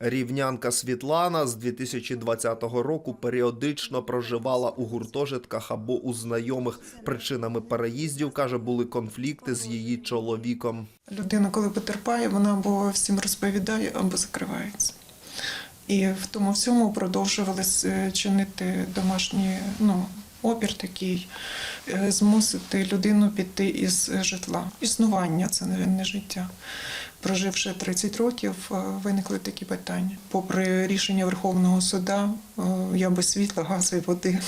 Рівнянка Світлана з 2020 року періодично проживала у гуртожитках або у знайомих. Причинами переїздів каже, були конфлікти з її чоловіком. Людина, коли потерпає, вона або всім розповідає, або закривається. І в тому всьому продовжували е, чинити домашній ну, опір такий, е, змусити людину піти із житла. Існування це не життя. Проживши 30 років, е, виникли такі питання. Попри рішення Верховного суда, е, я без світла, газу і води.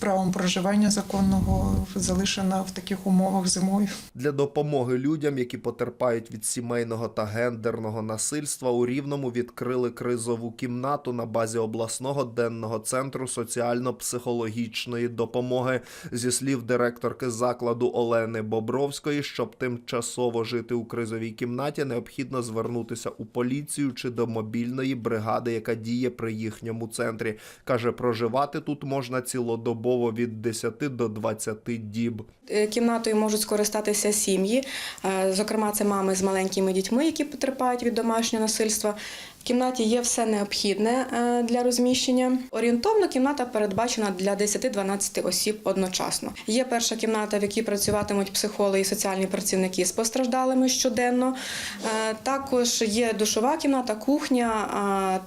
Правом проживання законного залишена в таких умовах зимою. Для допомоги людям, які потерпають від сімейного та гендерного насильства, у Рівному відкрили кризову кімнату на базі обласного денного центру соціально-психологічної допомоги. Зі слів директорки закладу Олени Бобровської, щоб тимчасово жити у кризовій кімнаті, необхідно звернутися у поліцію чи до мобільної бригади, яка діє при їхньому центрі. каже, проживати тут можна цілодобово від 10 до 20 діб. Е, Кімнатою можуть скористатися сім'ї, е, зокрема, це мами з маленькими дітьми, які потерпають від домашнього насильства. В кімнаті є все необхідне е, для розміщення. Орієнтовно кімната передбачена для 10-12 осіб одночасно. Є перша кімната, в якій працюватимуть психологи і соціальні працівники з постраждалими щоденно. Е, Також є душова кімната, кухня,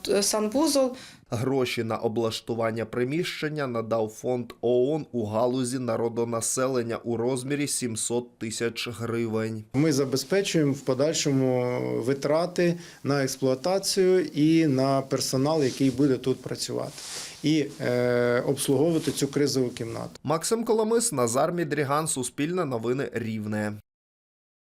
е, санвузол. Гроші на облаштування приміщення надав фонд ООН у галузі народонаселення у розмірі 700 тисяч гривень. Ми забезпечуємо в подальшому витрати на експлуатацію і на персонал, який буде тут працювати, і е, обслуговувати цю кризову кімнату. Максим Коломис, Назар Мідріган, Суспільне новини Рівне.